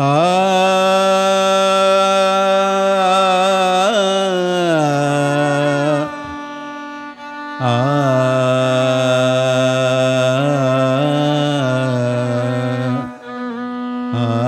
Ah. ah. ah.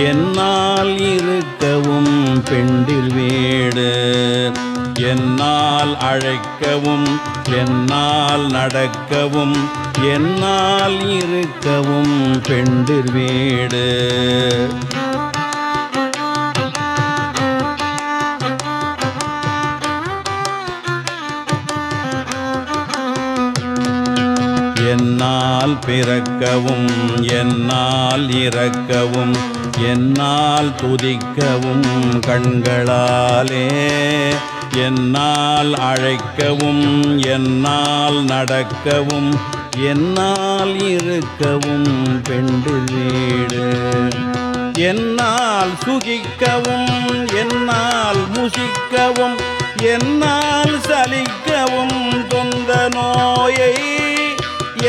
என்னால் இருக்கவும் பெண்டில் வீடு என்னால் அழைக்கவும் என்னால் நடக்கவும் என்னால் இருக்கவும் பெண்டில் வீடு என்னால் பிறக்கவும் என்னால் இறக்கவும் என்னால் துதிக்கவும் கண்களாலே. என்னால் அழைக்கவும் என்னால் நடக்கவும் என்னால் இருக்கவும் பெண்டு வீடு. என்னால் சுகிக்கவும் என்னால் முசிக்கவும் என்னால் சலிக்கவும் தொந்த நோயை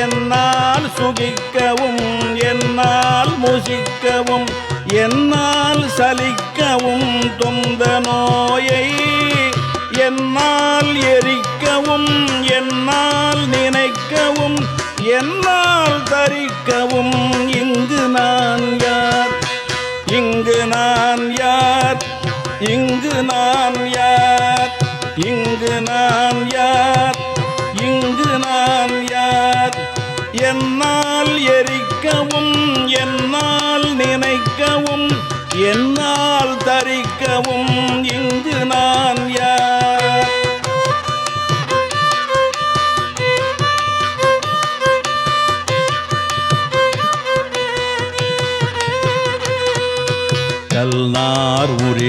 என்னால் சுகிக்கவும் என்னால் முசிக்கவும் என்னால் சலிக்கவும் தொந்த நோயை என்னால் எரிக்கவும் என்னால் நினைக்கவும் என்னால் தரிக்கவும் இங்கு நான் யார்? இங்கு நான் யார்? இங்கு நான் யார்? இங்கு நான் என்னால் எரிக்கவும் என்னால் நினைக்கவும் என்னால் தரிக்க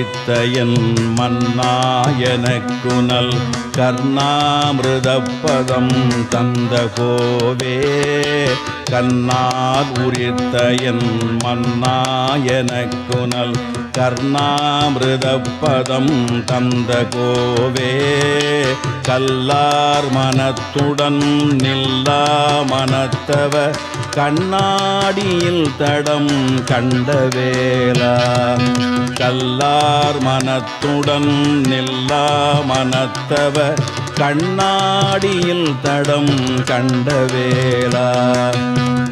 கல்நார் மன்னாயனக்குனல் கர்ணாமிருதப்பதம் தந்த கோவே. கண்ணார் உரித்தயன் மன்னாயனக்குனல் கர்ணாமிருதப்பதம் தந்த கோவே. கல்லார் மனத்துடன் நில்லா மனத்தவ கண்ணாடியில் தடம் கண்டவேலா கல்லார் கல்லார் மனத்துடன் நில்லா மனத்தவர். கண்ணாடியில் தடம் கண்ட வேளா.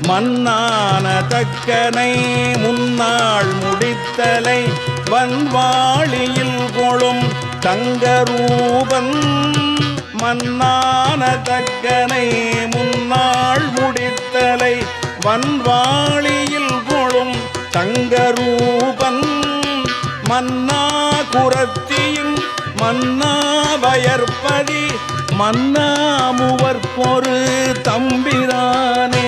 மன்னான தக்கனை முன்னாள் முடித்தலை. வன்வாளியில் கொழும் தங்கரூபன். மன்னான தக்கனை முன்னாள் முடித்தலை. வன்வாளியில் கொழும் தங்கரூபன். மன்னா குரத்தியும் மன்னா வயற்பதி மன்னா மூவர்பொரு தம்பிரானே.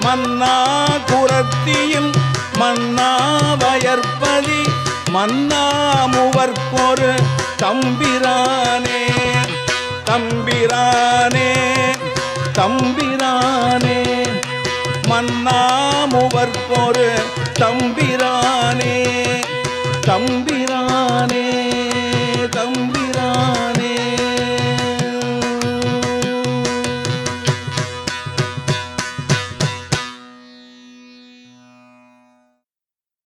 மன்னா குரத்தியும் மன்னா வயற்பதி மன்னா மூவர்பொரு தம்பிரானே. தம்பிரானே தம்பிரானே. மன்னா மூவர்பொரு